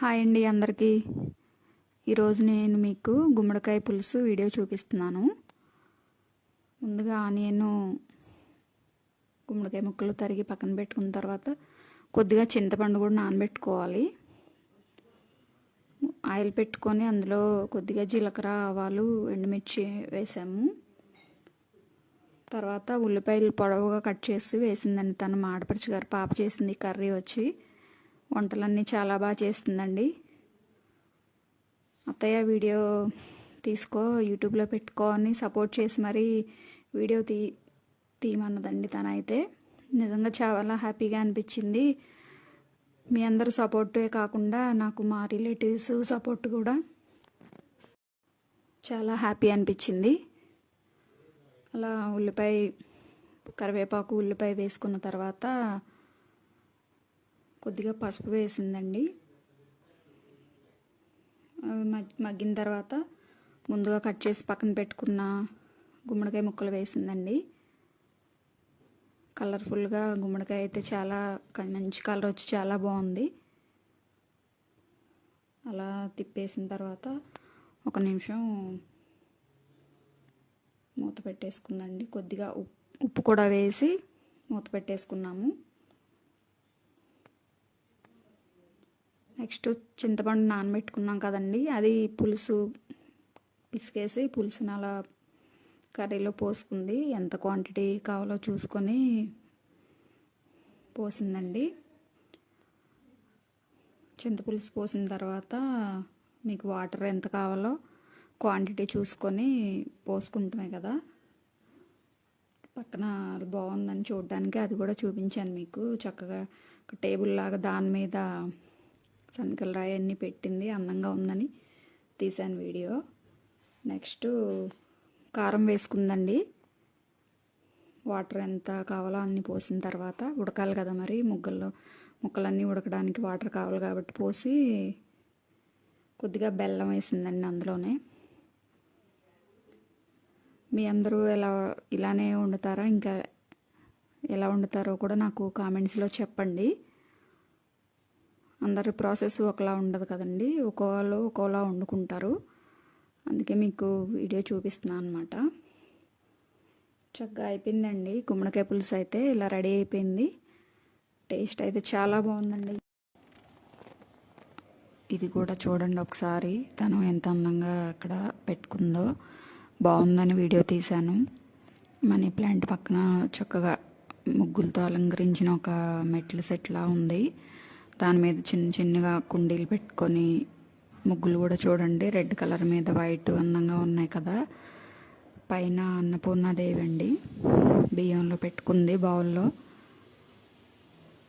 Hi అండి అందరికీ. ఈరోజు నేను మీకు గుమ్మడికాయ పులుసు వీడియో చూపిస్తున్నాను. ముందుగా ఆనియన్ గుమ్మడికాయ ముక్కలు తరిగి పక్కన పెట్టుకున్న తర్వాత కొద్దిగా చింతపండు కూడా నానబెట్టుకోవాలి. ఆయిల్ పెట్టుకొని అందులో కొద్దిగా జీలకర్ర ఆవాలు ఎండుమిర్చి వేసాము. తర్వాత ఉల్లిపాయలు పొడవుగా కట్ చేసి వేసిందండి తను. మాడపరిచి గారు పాప చేసింది కర్రీ వచ్చి. వంటలన్నీ చాలా బాగా చేస్తుందండి. అత్తయ్య వీడియో తీసుకో యూట్యూబ్లో పెట్టుకో అని సపోర్ట్ చేసి మరీ వీడియో తీ తీయమన్నదండి తనైతే. నిజంగా చాలా హ్యాపీగా అనిపించింది. మీ అందరు సపోర్టే కాకుండా నాకు మా రిలేటివ్స్ సపోర్ట్ కూడా చాలా హ్యాపీ అనిపించింది. అలా ఉల్లిపాయ కరివేపాకు ఉల్లిపాయ వేసుకున్న తర్వాత కొద్దిగా పసుపు వేసిందండి. మగ్గిన తర్వాత ముందుగా కట్ చేసి పక్కన పెట్టుకున్న గుమ్మడికాయ ముక్కలు వేసిందండి. కలర్ఫుల్గా గుమ్మడికాయ అయితే చాలా మంచి కలర్ వచ్చి చాలా బాగుంది. అలా తిప్పేసిన తర్వాత ఒక నిమిషం మూత పెట్టేసుకుందండి. కొద్దిగా ఉప్పు కూడా వేసి మూత పెట్టేసుకున్నాము. నెక్స్ట్ చింతపండు నానబెట్టుకున్నాం కదండి. అది పులుసు పిసికేసి పులుసుని అలా కర్రీలో పోసుకుంది. ఎంత క్వాంటిటీ కావాలో చూసుకొని పోసిందండి. చింతపులుసు పోసిన తర్వాత మీకు వాటర్ ఎంత కావాలో క్వాంటిటీ చూసుకొని పోసుకుంటామే కదా. పక్కన అది బాగుందని చూడడానికి అది కూడా చూపించాను మీకు. చక్కగా ఒక టేబుల్ లాగా దాని మీద సంకల రాయి అన్నీ పెట్టింది అందంగా ఉందని తీశాను వీడియో. నెక్స్ట్ కారం వేసుకుందండి. వాటర్ ఎంత కావాలో అన్ని పోసిన తర్వాత ఉడకాలి కదా మరి ముగ్గల్లో. ముక్కలన్నీ ఉడకడానికి వాటర్ కావాలి కాబట్టి పోసి కొద్దిగా బెల్లం వేసిందండి అందులోనే. మీ అందరూ ఎలా ఇలానే వండుతారా? ఇంకా ఎలా వండుతారో కూడా నాకు కామెంట్స్లో చెప్పండి. అందరి ప్రాసెస్ ఒకలా ఉండదు కదండి. ఒక్కోళ్ళు ఒక్కోలా వండుకుంటారు. అందుకే మీకు వీడియో చూపిస్తున్నాను అనమాట చక్కగా అయిపోయిందండి. గుమ్మడికాయ పులుసు అయితే ఇలా రెడీ అయిపోయింది. టేస్ట్ అయితే చాలా బాగుందండి. ఇది కూడా చూడండి ఒకసారి. తను ఎంత అందంగా అక్కడ పెట్టుకుందో బాగుందని వీడియో తీశాను. మనీ ప్లాంట్ పక్కన చక్కగా ముగ్గులతో అలంకరించిన ఒక మెట్ల సెట్లా ఉంది. దాని మీద చిన్న చిన్నగా కుండీలు పెట్టుకొని ముగ్గులు కూడా చూడండి. రెడ్ కలర్ మీద వైట్ అందంగా ఉన్నాయి కదా. పైన అన్నపూర్ణాదేవి అండి. బియ్యంలో పెట్టుకుంది బౌల్లో.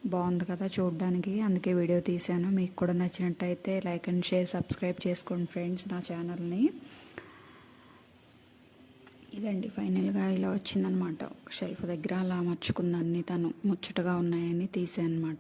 బాగుంది కదా చూడడానికి. అందుకే వీడియో తీశాను. మీకు కూడా నచ్చినట్టయితే లైక్ అండ్ షేర్ సబ్స్క్రైబ్ చేసుకోండి ఫ్రెండ్స్ నా ఛానల్ని. ఇదండి ఫైనల్గా ఇలా వచ్చిందనమాట షెల్ఫ్ దగ్గర అలా మర్చుకుందాన్ని తను. ముచ్చటగా ఉన్నాయని తీసానమాట